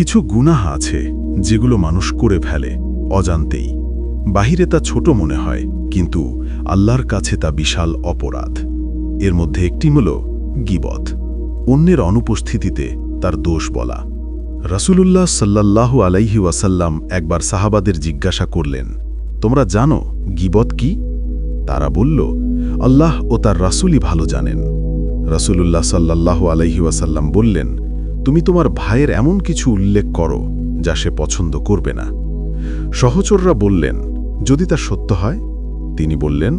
কিছু গুনাহ আছে যেগুলো মানুষ করে ফেলে, অজান্তেই। বাহিরে তা ছোট মনে হয়, কিন্তু আল্লাহর কাছে তা বিশাল অপরাধ। এর মধ্যে একটি হল গিবত। অন্যের অনুপস্থিতিতে তার দোষ বলা। রাসূলুল্লাহ সাল্লাল্লাহু আলাইহি ওয়াসাল্লাম একবার সাহাবাদের জিজ্ঞাসা করলেন, তোমরা জানো গিবত কি? তারা বলল, আল্লাহ ও তার রাসূলই ভালো জানেন। রাসূলুল্লাহ সাল্লাল্লাহু আলাইহি ওয়াসাল্লাম বললেন তুমি তোমার ভাইয়ের এমন কিছু উল্লেখ করো যা সে পছন্দ করবে না। সহচররা বললেন, যদি তা সত্য হয়? তিনি বললেন,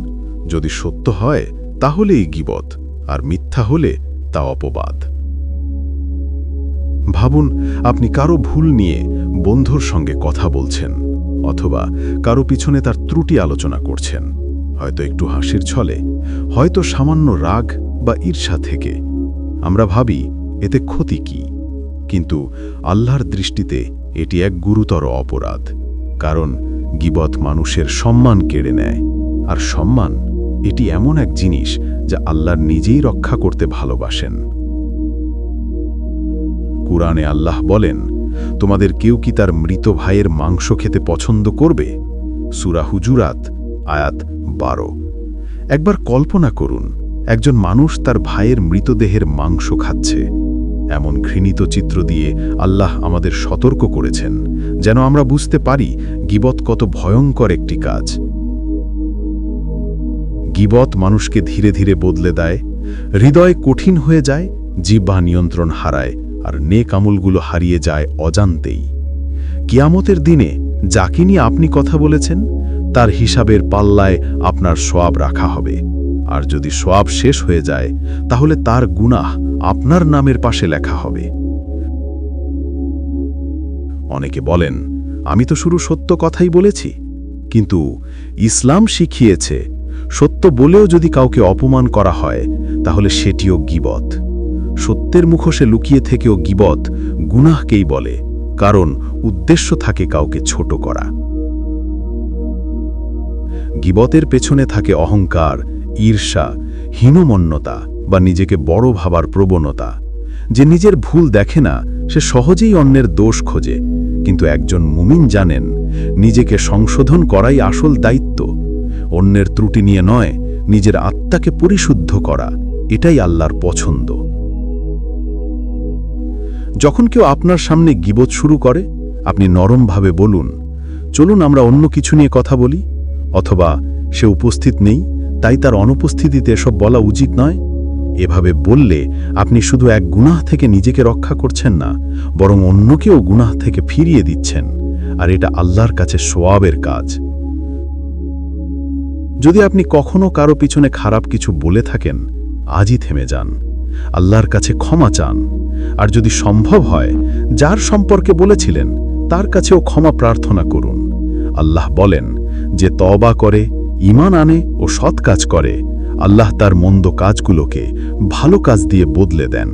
যদি সত্য হয়, তাহলেই গিবত, আর মিথ্যা হলে তা অপবাদ। ভাবুন, আপনি কারও ভুল নিয়ে বন্ধুর সঙ্গে কথা বলছেন, অথবা কারও পিছনে তার ত্রুটি আলোচনা করছেন। হয়তো একটু হাসির ছলে, হয়তো সামান্য রাগ বা ঈর্ষা থেকে। আমরা ভাবি, এতে ক্ষতি কি? কিন্তু আল্লাহর দৃষ্টিতে এটি এক গুরুতর অপরাধ, কারণ গিবত মানুষের সম্মান কেড়ে নেয়। আর সম্মান, এটি এমন এক জিনিস যা আল্লাহর নিজেই রক্ষা করতে ভালোবাসেন। কুরআনে আল্লাহ বলেন, তোমাদের কেউ কি তার মৃত ভাইয়ের মাংস খেতে পছন্দ করবে? সুরা হুজুরাত, আয়াত বারো। একবার কল্পনা করুন, একজন মানুষ তার ভাইয়ের মৃতদেহের মাংস খাচ্ছে। এমন ঘৃণিত চিত্র দিয়ে আল্লাহ আমাদের সতর্ক করেছেন, যেন আমরা বুঝতে পারি গিবত কত ভয়ঙ্কর একটি কাজ। গিবত মানুষকে ধীরে ধীরে বদলে দেয়, হৃদয় কঠিন হয়ে যায় জিব্বা নিয়ন্ত্রণ হারায়, আর নেক আমলগুলো হারিয়ে যায় অজান্তেই। কিয়ামতের দিনে যাকে নিয়ে আপনি কথা বলেছেন, তার হিসাবের পাল্লায় আপনার সোয়াব রাখা হবে। আর যদি সোয়াব শেষ হয়ে যায়, তাহলে তার গুনাহ আপনার নামের পাশে লেখা হবে। অনেকে বলেন, আমি তো শুরু সত্য কথাই বলেছি। কিন্তু ইসলাম শিখিয়েছে, সত্য বলেও যদি কাউকে অপমান করা হয়, তাহলে সেটিও গিবত। সত্যের মুখোশে লুকিয়ে থেকেও গিবত গুনাহকেই বলে, কারণ উদ্দেশ্য থাকে কাউকে ছোট করা। গিবতের পেছনে থাকে অহংকার, ঈর্ষা, হীনমন্যতা বা নিজেকে বড় ভাবার প্রবণতা। যে নিজের ভুল দেখে না, সে সহজেই অন্যের দোষ খোঁজে। কিন্তু একজন মুমিন জানেন, নিজেকে সংশোধন করাই আসল দায়িত্ব। অন্যের ত্রুটি নিয়ে নয়, নিজের আত্মাকে পরিশুদ্ধ করা, এটাই আল্লাহর পছন্দ। যখন কেউ আপনার সামনে গিবত শুরু করে, আপনি নরমভাবে বলুন, চলুন আমরা অন্য কিছু নিয়ে কথা বলি? অথবা, সে উপস্থিত নেই, তাই তার অনুপস্থিতিতে এসব বলা উচিত নয়? এভাবে বললে আপনি শুধু এক গুনাহ থেকে নিজেকে রক্ষা করছেন না, বরং অন্যকেও গুনাহ থেকে ফিরিয়ে দিচ্ছেন, আর এটা আল্লাহর কাছে সোয়াবের কাজ। যদি আপনি কখনো কারও পিছনে খারাপ কিছু বলে থাকেন, আজই থেমে যান, আল্লাহর কাছে ক্ষমা চান, আর যদি সম্ভব হয়, যার সম্পর্কে বলেছিলেন, তার কাছেও ক্ষমা প্রার্থনা করুন। আল্লাহ বলেন যে তবা করে ইমান আনে ও সৎ কাজ করে আল্লাহ তার মন্দ কাজগুলোকে ভালো কাজ দিয়ে বদলে দেন।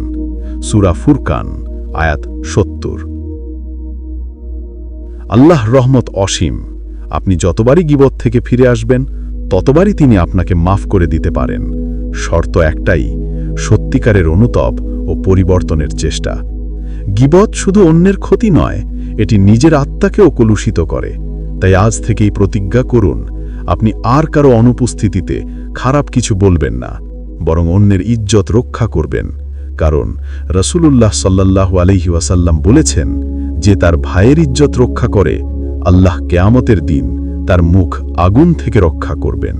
সুরা ফুরকান, আয়াত সত্তর। আল্লাহ রহমত অসীম। আপনি যতবারই গিবত থেকে ফিরে আসবেন, ততবারই তিনি আপনাকে মাফ করে দিতে পারেন। শর্ত একটাই, সত্যিকারের অনুতপ ও পরিবর্তনের চেষ্টা। গিবত শুধু অন্যের ক্ষতি নয়, এটি নিজের আত্মাকেও কলুষিত করে। তাই আজ থেকেই প্রতিজ্ঞা করুন আপনি আর কারও অনুপস্থিতিতে খারাপ কিছু বলবেন না, বরং অন্যের ইজ্জত রক্ষা করবেন। কারণ রসুলুল্লাহ সাল্লাহ আলহি ওয়াসাল্লাম বলেছেন, যে তার ভাইয়ের ইজ্জত রক্ষা করে, আল্লাহ কেয়ামতের দিন তার মুখ আগুন থেকে রক্ষা করবেন।